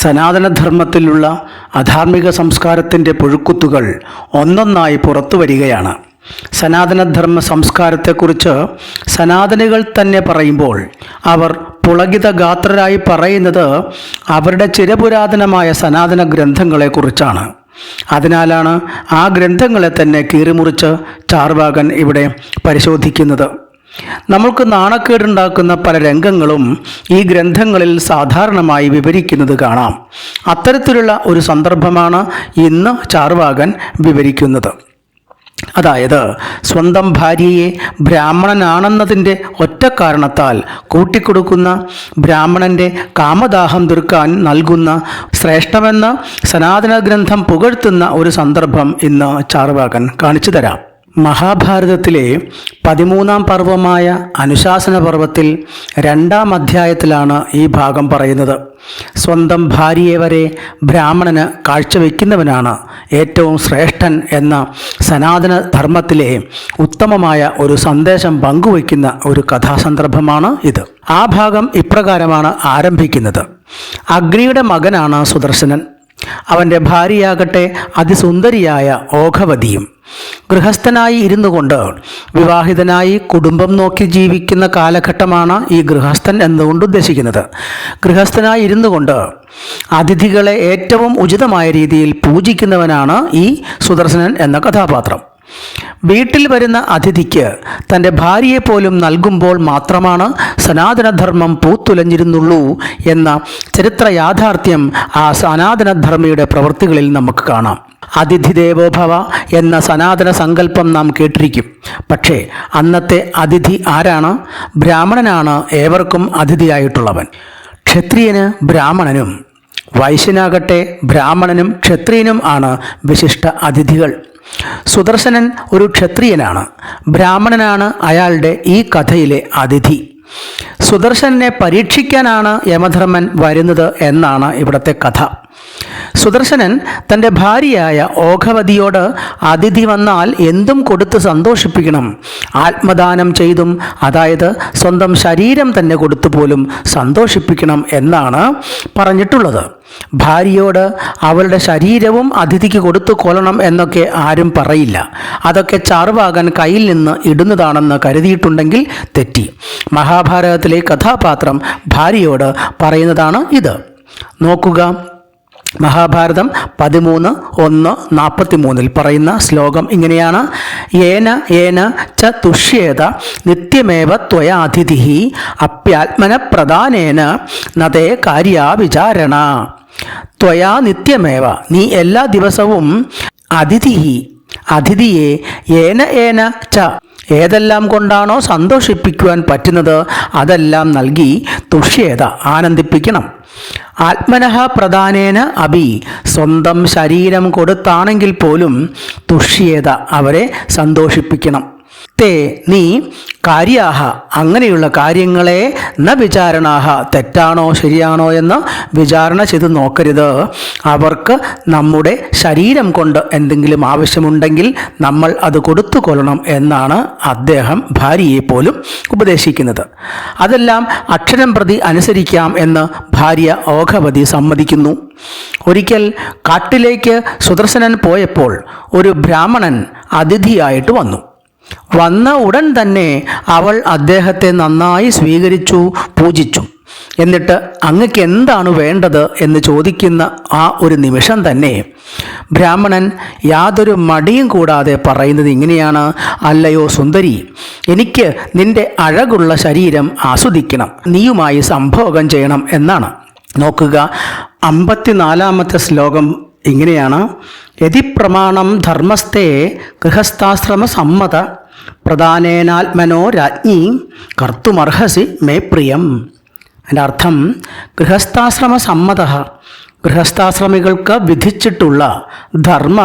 സനാതനധർമ്മത്തിലുള്ള അധാർമിക സംസ്കാരത്തിന്റെ പുഴുക്കുത്തുകൾ ഒന്നൊന്നായി പുറത്തു വരികയാണ്. സനാതനധർമ്മ സംസ്കാരത്തെക്കുറിച്ച് സനാതനികൾ തന്നെ പറയുമ്പോൾ അവർ പുളകിത ഗാത്രരായി പറയുന്നത് അവരുടെ ചിരപുരാതനമായ സനാതന ഗ്രന്ഥങ്ങളെക്കുറിച്ചാണ്. അതിനാലാണ് ആ ഗ്രന്ഥങ്ങളെ തന്നെ കീറിമുറിച്ച് ചാർവാകൻ ഇവിടെ പരിശോധിക്കുന്നത്. നമ്മൾക്ക് നാണക്കേടുണ്ടാക്കുന്ന പല രംഗങ്ങളും ഈ ഗ്രന്ഥങ്ങളിൽ സാധാരണമായി വിവരിക്കുന്നത് കാണാം. അത്തരത്തിലുള്ള ഒരു സന്ദർഭമാണ് ഇന്ന് ചാർവാകൻ വിവരിക്കുന്നത്. അതായത് സ്വന്തം ഭാര്യയെ ബ്രാഹ്മണനാണെന്നതിന്റെ ഒറ്റ കാരണത്താൽ കൂട്ടിക്കൊടുക്കുന്ന ബ്രാഹ്മണന്റെ കാമദാഹം തീർക്കാൻ നൽകുന്ന ശ്രേഷ്ഠമെന്ന് സനാതന ഗ്രന്ഥം പുകഴ്ത്തുന്ന ഒരു സന്ദർഭം ഇന്ന് ചാർവാകൻ കാണിച്ചു തരാം. മഹാഭാരതത്തിലെ പതിമൂന്നാം പർവമായ അനുശാസന പർവത്തിൽ രണ്ടാം അധ്യായത്തിലാണ് ഈ ഭാഗം പറയുന്നത്. സ്വന്തം ഭാര്യയെ വരെ ബ്രാഹ്മണന് കാഴ്ചവെക്കുന്നവനാണ് ഏറ്റവും ശ്രേഷ്ഠൻ എന്ന സനാതന ധർമ്മത്തിലെ ഉത്തമമായ ഒരു സന്ദേശം പങ്കുവയ്ക്കുന്ന ഒരു കഥാസന്ദർഭമാണ് ഇത്. ആ ഭാഗം ഇപ്രകാരമാണ് ആരംഭിക്കുന്നത്. അഗ്നിയുടെ മകനാണ് സുദർശനൻ. അവന്റെ ഭാര്യയാകട്ടെ അതിസുന്ദരിയായ ഓഘവതിയും ഗൃഹസ്ഥനായി ഇരുന്നു കൊണ്ട് വിവാഹിതനായി കുടുംബം നോക്കി ജീവിക്കുന്ന കാലഘട്ടമാണ് ഈ ഗൃഹസ്ഥൻ എന്നുകൊണ്ട് ഉദ്ദേശിക്കുന്നത്? ഗൃഹസ്ഥനായി ഇരുന്നു കൊണ്ട് അതിഥികളെ ഏറ്റവും ഉചിതമായ രീതിയിൽ പൂജിക്കുന്നവനാണ് ഈ സുദർശനൻ എന്ന കഥാപാത്രം. വീട്ടിൽ വരുന്ന അതിഥിക്ക് തന്റെ ഭാര്യയെ പോലും നൽകുമ്പോൾ മാത്രമാണ് സനാതനധർമ്മം പൂത്തുലഞ്ഞിരുന്നുള്ളൂ എന്ന ചരിത്ര യാഥാർത്ഥ്യം ആ സനാതനധർമ്മയുടെ പ്രവൃത്തികളിൽ നമുക്ക് കാണാം. അതിഥി ദേവോഭവ എന്ന സനാതന സങ്കല്പം നാം കേട്ടിരിക്കും. പക്ഷേ അന്നത്തെ അതിഥി ആരാണ്? ബ്രാഹ്മണനാണ് ഏവർക്കും അതിഥിയായിട്ടുള്ളവൻ. ക്ഷത്രിയന് ബ്രാഹ്മണനും വൈശ്യനാകട്ടെ ബ്രാഹ്മണനും ക്ഷത്രിയനും ആണ് വിശിഷ്ട അതിഥികൾ. സുദർശനൻ ഒരു ക്ഷത്രിയനാണ്. ബ്രാഹ്മണനാണ് അയാളുടെ ഈ കഥയിലെ അതിഥി. സുദർശനെ പരീക്ഷിക്കാനാണ് യമധർമ്മൻ വരുന്നത് എന്നാണ് ഇവിടുത്തെ കഥ. സുദർശനൻ തന്റെ ഭാര്യയായ ഓഘവതിയോട് അതിഥി വന്നാൽ എന്തും കൊടുത്ത് സന്തോഷിപ്പിക്കണം. ആത്മദാനം ചെയ്തും അതായത് സ്വന്തം ശരീരം തന്നെ കൊടുത്തു പോലും സന്തോഷിപ്പിക്കണം എന്നാണ് പറഞ്ഞിട്ടുള്ളത്. ഭാര്യയോട് അവളുടെ ശരീരവും അതിഥിക്ക് കൊടുത്തു കൊല്ലണം എന്നൊക്കെ ആരും പറയില്ല. അതൊക്കെ ചാർവാകൻ കയ്യിൽ നിന്ന് ഇടുന്നതാണെന്ന് കരുതിയിട്ടുണ്ടെങ്കിൽ തെറ്റി. മഹാഭാരതത്തിലെ കഥാപാത്രം ഭാര്യയോട് പറയുന്നതാണ് ഇത്. നോക്കുക. മഹാഭാരതം പതിമൂന്ന് ഒന്ന് നാൽപ്പത്തി മൂന്നിൽ പറയുന്ന ശ്ലോകം ഇങ്ങനെയാണ്. ഏന ഏന ച തുഷ്യേത നിത്യമേവ ത്വയാതിഥി അപ്യാത്മന പ്രധാനേന നതേ കാര്യാ വിചാരണ. ത്വയാ നിത്യമേവ നീ എല്ലാ ദിവസവും അതിഥി അതിഥിയെ ഏന ഏന ച ഏതെല്ലാം കൊണ്ടാണോ സന്തോഷിപ്പിക്കുവാൻ പറ്റുന്നത് അതെല്ലാം നൽകി തുഷ്യേത ആനന്ദിപ്പിക്കണം. ആത്മനഹ പ്രധാനേന അഭി. സ്വന്തം ശരീരം കൊടുത്താണെങ്കിൽ പോലും തുഷ്യേത അവരെ സന്തോഷിപ്പിക്കണം. തേ നീ കാര്യാഹ അങ്ങനെയുള്ള കാര്യങ്ങളെ ന വിചാരണാഹ തെറ്റാണോ ശരിയാണോ എന്ന് വിചാരണ ചെയ്ത് നോക്കരുത്. അവർക്ക് നമ്മുടെ ശരീരം കൊണ്ട് എന്തെങ്കിലും ആവശ്യമുണ്ടെങ്കിൽ നമ്മൾ അത് കൊടുത്തു കൊള്ളണം എന്നാണ് അദ്ദേഹം ഭാര്യയെ പോലും ഉപദേശിക്കുന്നത്. അതെല്ലാം അക്ഷരം പ്രതി അനുസരിക്കാം എന്ന് ഭാര്യ ഓഘവതി സമ്മതിക്കുന്നു. ഒരിക്കൽ കാട്ടിലേക്ക് സുദർശനൻ പോയപ്പോൾ ഒരു ബ്രാഹ്മണൻ അതിഥിയായിട്ട് വന്നു. വന്ന ഉടൻ തന്നെ അവൾ അദ്ദേഹത്തെ നന്നായി സ്വീകരിച്ചു പൂജിച്ചു. എന്നിട്ട് അങ്ങക്ക് എന്താണ് വേണ്ടത് എന്ന് ചോദിക്കുന്ന ആ ഒരു നിമിഷം തന്നെ ബ്രാഹ്മണൻ യാതൊരു മടിയും കൂടാതെ പറയുന്നത് ഇങ്ങനെയാണ്. അല്ലയോ സുന്ദരി എനിക്ക് നിന്റെ അഴകുള്ള ശരീരം ആസ്വദിക്കണം നീയുമായി സംഭോഗം ചെയ്യണം എന്നാണ്. നോക്കുക അമ്പത്തിനാലാമത്തെ ശ്ലോകം ഇങ്ങനെയാണ്. യതിപ്രമാണം ധർമ്മസ്ഥേ ഗൃഹസ്ഥാശ്രമ സമ്മത പ്രധാനേനാത്മനോ രാജ്ഞി കർത്തുമർഹസി മേ പ്രിയം. എന്റെ അർത്ഥം ഗൃഹസ്ഥാശ്രമ സമ്മത ഗൃഹസ്ഥാശ്രമികൾക്ക് വിധിച്ചിട്ടുള്ള ധർമ്മ.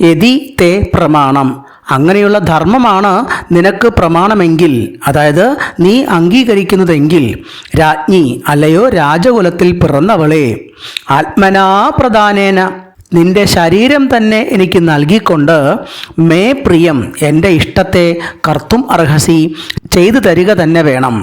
യതി തേ പ്രമാണം. അങ്ങനെയുള്ള ധർമ്മമാണ് നിനക്ക് പ്രമാണമെങ്കിൽ അതായത് നീ അംഗീകരിക്കുന്നതെങ്കിൽ രാജ്ഞി അല്ലയോ രാജകുലത്തിൽ പിറന്നവളെ. ആത്മനാ പ്രധാനേന. നിന്റെ ശരീരം തന്നെ എനിക്ക് നൽകിക്കൊണ്ട് മേ പ്രിയം എന്റെ ഇഷ്ടത്തെ കർത്തും അർഹസി ചെയ്തു തരിക തന്നെ വേണം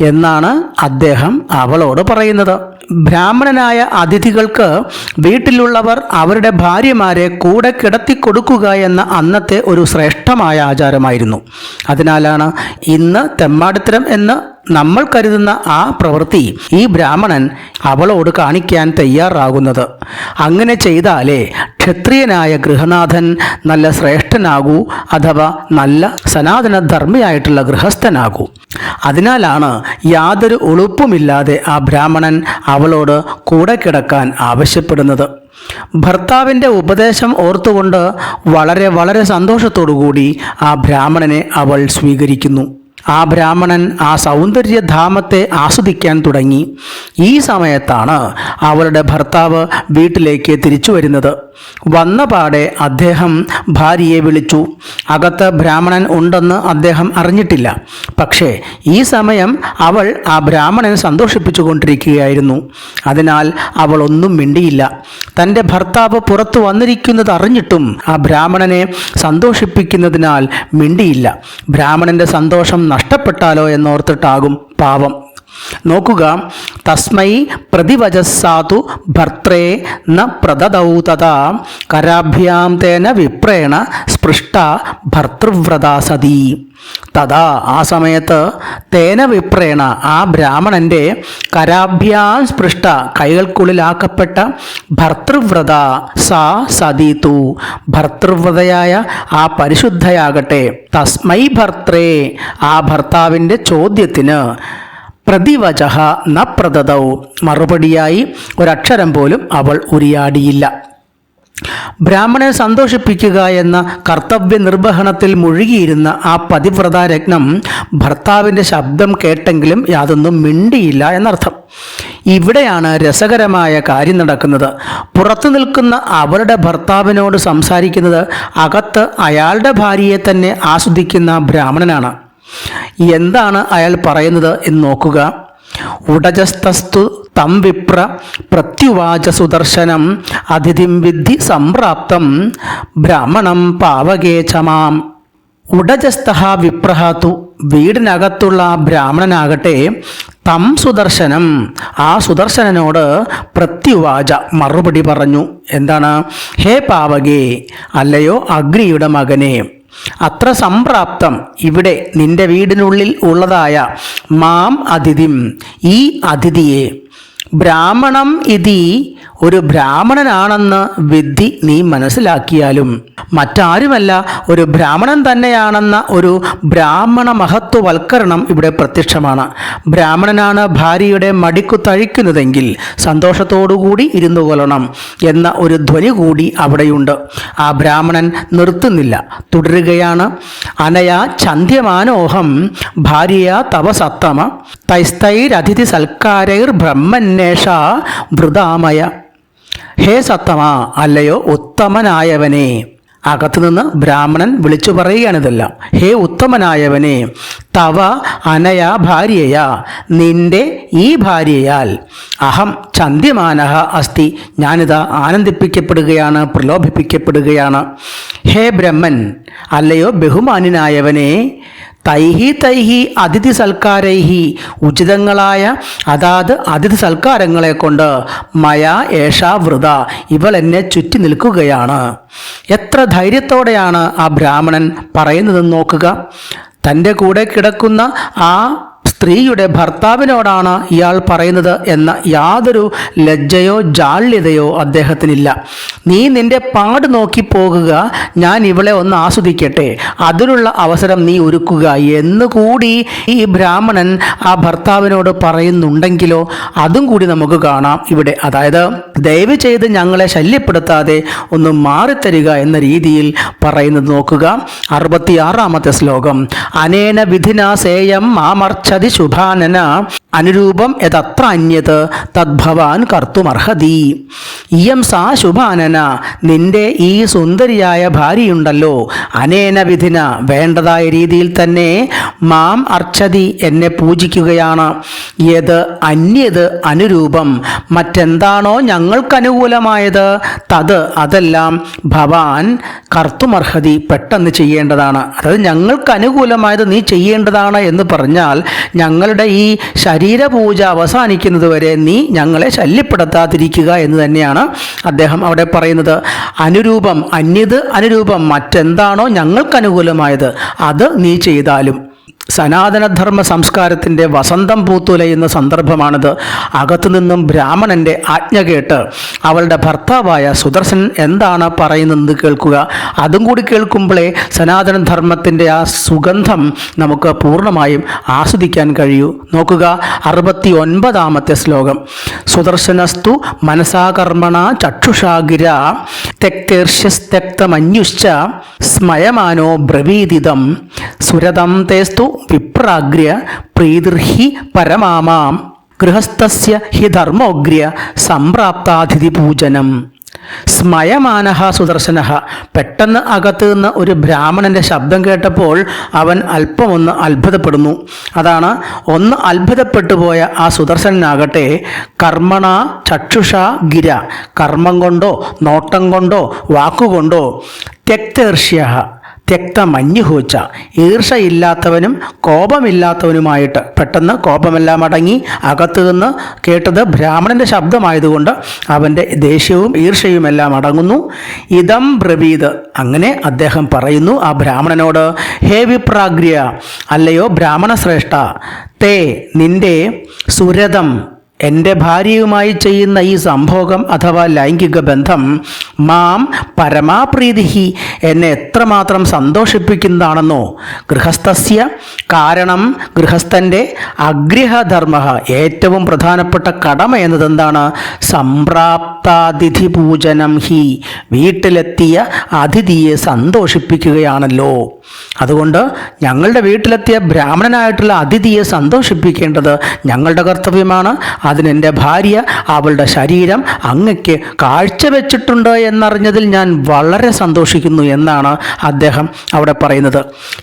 എന്നാണ് അദ്ദേഹം അവളോട് പറയുന്നത്. ബ്രാഹ്മണനായ അതിഥികൾക്ക് വീട്ടിലുള്ളവർ അവരുടെ ഭാര്യമാരെ കൂടെ കിടത്തി കൊടുക്കുക എന്ന അന്നത്തെ ഒരു ശ്രേഷ്ഠമായ ആചാരമായിരുന്നു. അതിനാലാണ് ഇന്ന് തെമ്മാടിത്തരം എന്ന് നമ്മൾ കരുതുന്ന ആ പ്രവൃത്തി ഈ ബ്രാഹ്മണൻ അവളോട് കാണിക്കാൻ തയ്യാറാകുന്നത്. അങ്ങനെ ചെയ്താലേ ക്ഷത്രിയനായ ഗൃഹനാഥൻ നല്ല ശ്രേഷ്ഠനാകൂ അഥവാ നല്ല സനാതനധർമ്മിയായിട്ടുള്ള ഗൃഹസ്ഥനാകൂ. അതിനാലാണ് യാതൊരു ഒളുപ്പുമില്ലാതെ ആ ബ്രാഹ്മണൻ അവളോട് കൂടെ കിടക്കാൻ ആവശ്യപ്പെടുന്നത്. ഭർത്താവിന്റെ ഉപദേശം ഓർത്തുകൊണ്ട് വളരെ വളരെ സന്തോഷത്തോടുകൂടി ആ ബ്രാഹ്മണനെ അവൾ സ്വീകരിക്കുന്നു. ആ ബ്രാഹ്മണൻ ആ സൗന്ദര്യധാമത്തെ ആസ്വദിക്കാൻ തുടങ്ങി. ഈ സമയത്താണ് അവളുടെ ഭർത്താവ് വീട്ടിലേക്ക് തിരിച്ചു വരുന്നത്. വന്ന പാടെ അദ്ദേഹം ഭാര്യയെ വിളിച്ചു. അകത്ത് ബ്രാഹ്മണൻ ഉണ്ടെന്ന് അദ്ദേഹം അറിഞ്ഞിട്ടില്ല. പക്ഷേ ഈ സമയം അവൾ ആ ബ്രാഹ്മണനെ സന്തോഷിപ്പിച്ചു കൊണ്ടിരിക്കുകയായിരുന്നു അതിനാൽ അവൾ ഒന്നും മിണ്ടിയില്ല. തന്റെ ഭർത്താവ് പുറത്തു വന്നിരിക്കുന്നത് അറിഞ്ഞിട്ടും ആ ബ്രാഹ്മണനെ സന്തോഷിപ്പിക്കുന്നതിനാൽ മിണ്ടിയില്ല. ബ്രാഹ്മണന്റെ സന്തോഷം നഷ്ടപ്പെട്ടാലോ എന്നോർത്തിട്ടാകും പാവം. നോക്കുക. തസ്മൈ പ്രതിവചസ്സാതു ഭർത്രേ ന പ്രദദൗ തഥാ. കരാഭ്യാം തേന വിപ്രേണ സ്പൃഷ്ട ഭർത്തൃവ്രതാ സതി. തഥാ. ആ സമയത്ത് തേന വിപ്രേണ ആ ബ്രാഹ്മണന്റെ കരാഭ്യാം സ്പൃഷ്ട കൈകൾക്കുള്ളിലാക്കപ്പെട്ട ഭർത്തൃവ്രത സാ സതീതു. ഭർത്തൃവ്രതയായ ആ പരിശുദ്ധയാകട്ടെ. തസ്മൈ ഭർത്രേ ആ ഭർത്താവിന്റെ ചോദ്യത്തിന് പ്രതിവചഹ ന പ്രദതൗ മറുപടിയായി ഒരക്ഷരം പോലും അവൾ ഉരിയാടിയില്ല. ബ്രാഹ്മണനെ സന്തോഷിപ്പിക്കുക എന്ന കർത്തവ്യ നിർവഹണത്തിൽ മുഴുകിയിരുന്ന ആ പതിവ്രത രത്നം ഭർത്താവിന്റെ ശബ്ദം കേട്ടെങ്കിലും യാതൊന്നും മിണ്ടിയില്ല എന്നർത്ഥം. ഇവിടെയാണ് രസകരമായ കാര്യം നടക്കുന്നത്. പുറത്തു നിൽക്കുന്ന അവളുടെ ഭർത്താവിനോട് സംസാരിക്കുന്നത് അകത്ത് അയാളുടെ ഭാര്യയെ തന്നെ ആസ്വദിക്കുന്ന ബ്രാഹ്മണനാണ്. എന്താണ് അയാൾ പറയുന്നത് എന്ന് നോക്കുക. ഉടജസ്തസ്തു തം വിപ്ര പ്രത്യുവാച സുദർശനം അതിഥിം വിദ്ധി സംപ്രാപ്തം ബ്രാഹ്മണം പാവകേചമാം ഉടജസ്തഹ വിപ്രഹാതു വീടിനകത്തുള്ള ബ്രാഹ്മണനാകട്ടെ തം സുദർശനം ആ സുദർശനനോട് പ്രത്യുവാച മറുപടി പറഞ്ഞു. എന്താണ്? ഹേ പാവകേ അല്ലയോ അഗ്നിയുടെ മകനെ അത്ര സംപ്രാപ്തം ഇവിടെ നിന്റെ വീടിനുള്ളിൽ ഉള്ളതായ മാം അതിഥിം ഈ അതിഥിയെ. ബ്രാഹ്മണം ഇതി ഒരു ബ്രാഹ്മണനാണെന്ന് വിദ്ധി നീ മനസ്സിലാക്കിയാലും മറ്റാരുമല്ല ഒരു ബ്രാഹ്മണൻ തന്നെയാണെന്ന ഒരു ബ്രാഹ്മണ മഹത്വവൽക്കരണം ഇവിടെ പ്രത്യക്ഷമാണ്. ബ്രാഹ്മണനാണ് ഭാര്യയുടെ മടിക്കു തഴിക്കുന്നതെങ്കിൽ സന്തോഷത്തോടുകൂടി ഇരുന്നു കൊള്ളണം എന്ന ഒരു ധ്വനി കൂടി അവിടെയുണ്ട്. ആ ബ്രാഹ്മണൻ നിർത്തുന്നില്ല. തുടരുകയാണ്. അനയാ ചന്ധ്യമാനോഹം ഭാര്യ തവ സത്തമ. തൈസ്തൈരതിഥി സൽക്കാരൈർ ബ്രഹ്മന്വേഷ വൃതാമയ. ഹേ സത്തമ അല്ലയോ ഉത്തമനായവനെ. അകത്തുനിന്ന് ബ്രാഹ്മണൻ വിളിച്ചു പറയുകയാണിതെല്ലാം ഹേ ഉത്തമനായവനെ തവ അനയ ഭാര്യയ നിന്റെ ഈ ഭാര്യയാൽ അഹം ചന്ദ്യമാനഹ അസ്തി. ഞാനിതാ ആനന്ദിപ്പിക്കപ്പെടുകയാണ് പ്രലോഭിപ്പിക്കപ്പെടുകയാണ്. ഹേ ബ്രഹ്മൻ അല്ലയോ ബഹുമാനിനായവനെ തൈഹി തൈഹി അതിഥി സൽക്കാരൈഹി ഉചിതങ്ങളായ അതാത് അതിഥി സൽക്കാരങ്ങളെ കൊണ്ട് മയാ ഏഷ വൃത ഇവൾ എന്നെ ചുറ്റി നിൽക്കുകയാണ്. എത്ര ധൈര്യത്തോടെയാണ് ആ ബ്രാഹ്മണൻ പറയുന്നതെന്ന് നോക്കുക. തന്റെ കൂടെ കിടക്കുന്ന ആ സ്ത്രീയുടെ ഭർത്താവിനോടാണ് ഇയാൾ പറയുന്നത് എന്ന യാതൊരു ലജ്ജയോ ജാള്യതയോ അദ്ദേഹത്തിനില്ല. നീ നിന്റെ പാട് നോക്കി പോകുക ഞാൻ ഇവളെ ഒന്ന് ആസ്വദിക്കട്ടെ. അതിനുള്ള അവസരം നീ ഒരുക്കുക എന്ന് കൂടി ഈ ബ്രാഹ്മണൻ ആ ഭർത്താവിനോട് പറയുന്നുണ്ടെങ്കിലോ അതും കൂടി നമുക്ക് കാണാം ഇവിടെ. അതായത് ദയവ് ചെയ്ത് ഞങ്ങളെ ശല്യപ്പെടുത്താതെ ഒന്ന് മാറിത്തരിക എന്ന രീതിയിൽ പറയുന്നത് നോക്കുക. അറുപത്തിയാറാമത്തെ ശ്ലോകം. അനേന വിധിനാ സേയം മാമർച്ചതി ശുഭാനന അനുരൂപം യതത്ര അന്യത് തദ്ഭവാൻ കർത്തുമർഹതി. ഇയം സാ ശുഭാനന നിന്റെ ഈ സുന്ദരിയായ ഭാര്യയുണ്ടല്ലോ. അനേന വിധിന വേണ്ടതായ രീതിയിൽ തന്നെ മാം അർച്ചതി എന്നെ പൂജിക്കുകയാണ്. യത് അന്യത് അനുരൂപം മറ്റെന്താണോ ഞങ്ങൾക്കനുകൂലമായത് തത് അതെല്ലാം ഭവാൻ കർത്തുമർഹതി പെട്ടെന്ന് ചെയ്യേണ്ടതാണ്. അതായത് ഞങ്ങൾക്ക് അനുകൂലമായത് നീ ചെയ്യേണ്ടതാണ് എന്ന് പറഞ്ഞാൽ ഞങ്ങളുടെ ഈ ശരീരപൂജ അവസാനിക്കുന്നതുവരെ നീ ഞങ്ങളെ ശല്യപ്പെടുത്താതിരിക്കുക എന്ന് തന്നെയാണ് അദ്ദേഹം അവിടെ പറയുന്നത്. അനുരൂപം അന്യത് അനുരൂപം മറ്റെന്താണോ ഞങ്ങൾക്ക് അനുകൂലമായത് അത് നീ ചെയ്താലും. സനാതനധർമ്മ സംസ്കാരത്തിന്റെ വസന്തം പൂത്തുലയുന്ന സന്ദർഭമാണിത്. അകത്തുനിന്നും ബ്രാഹ്മണന്റെ ആജ്ഞ കേട്ട് അവളുടെ ഭർത്താവായ സുദർശൻ എന്താണ് പറയുന്നത് കേൾക്കുക. അതും കൂടി കേൾക്കുമ്പോഴേ സനാതനധർമ്മത്തിന്റെ ആ സുഗന്ധം നമുക്ക് പൂർണമായും ആസ്വദിക്കാൻ കഴിയൂ. നോക്കുക അറുപത്തി ഒൻപതാമത്തെ ശ്ലോകം. സുദർശനസ്തു മനസാകർമ്മണ ചക്ഷുഷാഗിര തെക്കേർഷ്യസ്തക്തമന്യുശ്ച സ്മയമാനോ ബ്രവീതിതം. സുരതം തേസ്തു വിപ്രാഗ്ര്യ പ്രീതിർഹി പരമാമാം. ഗൃഹസ്ഥസ്യ ഹി ധർമ്മോഗ്ര്യ സംപ്രാപ്താതിഥി പൂജനം. സ്മയമാനഹ സുദർശന പെട്ടെന്ന് അകത്തു നിന്ന് ഒരു ബ്രാഹ്മണന്റെ ശബ്ദം കേട്ടപ്പോൾ അവൻ അല്പമൊന്ന് അത്ഭുതപ്പെടുന്നു. അതാണ് ഒന്ന് അത്ഭുതപ്പെട്ടു പോയ ആ സുദർശനാകട്ടെ കർമ്മണ ചക്ഷുഷ ഗിര കർമ്മം കൊണ്ടോ നോട്ടം കൊണ്ടോ വാക്കുകൊണ്ടോ തെക്തേർഷ്യ തെക്ത മഞ്ഞുഹൂച്ച ഈർഷയില്ലാത്തവനും കോപമില്ലാത്തവനുമായിട്ട് പെട്ടെന്ന് കോപമെല്ലാം അടങ്ങി അകത്തു നിന്ന് കേട്ടത് ബ്രാഹ്മണന്റെ ശബ്ദമായതുകൊണ്ട് അവന്റെ ദേഷ്യവും ഈർഷയും എല്ലാം അടങ്ങുന്നു. ഇതം ബ്രവീത് അങ്ങനെ അദ്ദേഹം പറയുന്നു ആ ബ്രാഹ്മണനോട് ഹേ വിപ്രാഗ്ര്യ അല്ലയോ ബ്രാഹ്മണ ശ്രേഷ്ഠ തേ നിന്റെ സുരതം എന്റെ ഭാര്യയുമായി ചെയ്യുന്ന ഈ സംഭോഗം അഥവാ ലൈംഗിക ബന്ധം മാം പരമാപ്രീതി എന്നെ എത്രമാത്രം സന്തോഷിപ്പിക്കുന്നതാണെന്നോ? ഗൃഹസ്ഥസ്യ കാരണം ഗൃഹസ്ഥന്റെ അഗ്രഹധർമ്മ ഏറ്റവും പ്രധാനപ്പെട്ട കടമ എന്നതെന്താണ്? സംപ്രാപ്താതിഥി പൂജനം ഹി. വീട്ടിലെത്തിയ അതിഥിയെ സന്തോഷിപ്പിക്കുകയാണല്ലോ. അതുകൊണ്ട് ഞങ്ങളുടെ വീട്ടിലെത്തിയ ബ്രാഹ്മണനായിട്ടുള്ള അതിഥിയെ സന്തോഷിപ്പിക്കേണ്ടത് ഞങ്ങളുടെ കർത്തവ്യമാണ്. അതിനെന്റെ ഭാര്യ അവളുടെ ശരീരം അങ്ങയ്ക്ക് കാഴ്ചവെച്ചിട്ടുണ്ട് എന്നറിഞ്ഞതിൽ ഞാൻ വളരെ സന്തോഷിക്കുന്നു എന്നാണ് അദ്ദേഹം അവിടെ പറയുന്നത്.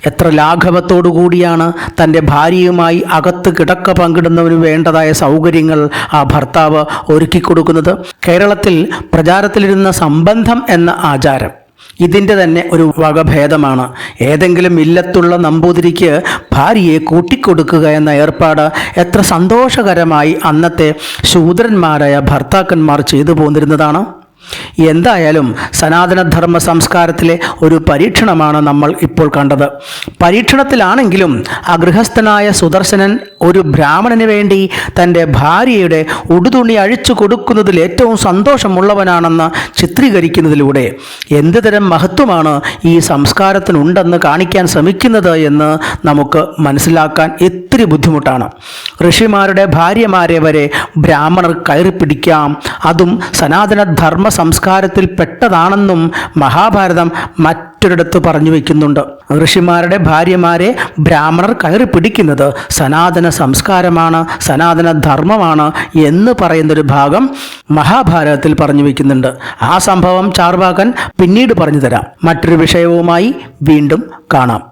എത്ര ലാഘവത്തോടു കൂടിയാണ് തന്റെ ഭാര്യയുമായി അകത്ത് കിടക്ക പങ്കിടുന്നവന് വേണ്ടതായ സൗകര്യങ്ങൾ ആ ഭർത്താവ് ഒരുക്കി കൊടുക്കുന്നത് കേരളത്തിൽ പ്രചാരത്തിലിരുന്ന സംബന്ധം എന്ന ആചാരം ഇതിന്റെ തന്നെ ഒരു വകഭേദമാണ്. ഏതെങ്കിലും ഇല്ലത്തുള്ള നമ്പൂതിരിക്ക് ഭാര്യയെ കൂട്ടിക്കൊടുക്കുക എന്ന ഏർപ്പാട് എത്ര സന്തോഷകരമായി അന്നത്തെ ശൂദ്രന്മാരായ ഭർത്താക്കന്മാർ ചെയ്തു പോന്നിരുന്നതാണ്. എന്തായാലും സനാതനധർമ്മ സംസ്കാരത്തിലെ ഒരു പരീക്ഷണമാണ് നമ്മൾ ഇപ്പോൾ കണ്ടത്. പരീക്ഷണത്തിലാണെങ്കിലും ആ ഗൃഹസ്ഥനായ സുദർശനൻ ഒരു ബ്രാഹ്മണന് വേണ്ടി തന്റെ ഭാര്യയുടെ ഉടുതുണി അഴിച്ചു കൊടുക്കുന്നതിൽ ഏറ്റവും സന്തോഷമുള്ളവനാണെന്ന് ചിത്രീകരിക്കുന്നതിലൂടെ എന്ത് തരം മഹത്വമാണ് ഈ സംസ്കാരത്തിനുണ്ടെന്ന് കാണിക്കാൻ ശ്രമിക്കുന്നത് എന്ന് നമുക്ക് മനസ്സിലാക്കാൻ ഇത്തിരി ബുദ്ധിമുട്ടാണ്. ഋഷിമാരുടെ ഭാര്യമാരെ വരെ ബ്രാഹ്മണർ കയറി പിടിക്കാം അതും സനാതന ധർമ്മ സംസ്കാരത്തിൽ പെട്ടതാണെന്നും മഹാഭാരതം മറ്റൊരിടത്ത് പറഞ്ഞു വയ്ക്കുന്നുണ്ട് ഋഷിമാരുടെ ഭാര്യമാരെ ബ്രാഹ്മണർ കയറി പിടിക്കുന്നത് സനാതന സംസ്കാരമാണ് സനാതന ധർമ്മമാണ് എന്ന് പറയുന്നൊരു ഭാഗം മഹാഭാരതത്തിൽ പറഞ്ഞു വയ്ക്കുന്നുണ്ട് ആ സംഭവം ചാർവാകൻ പിന്നീട് പറഞ്ഞു തരാം. മറ്റൊരു വിഷയവുമായി വീണ്ടും കാണാം.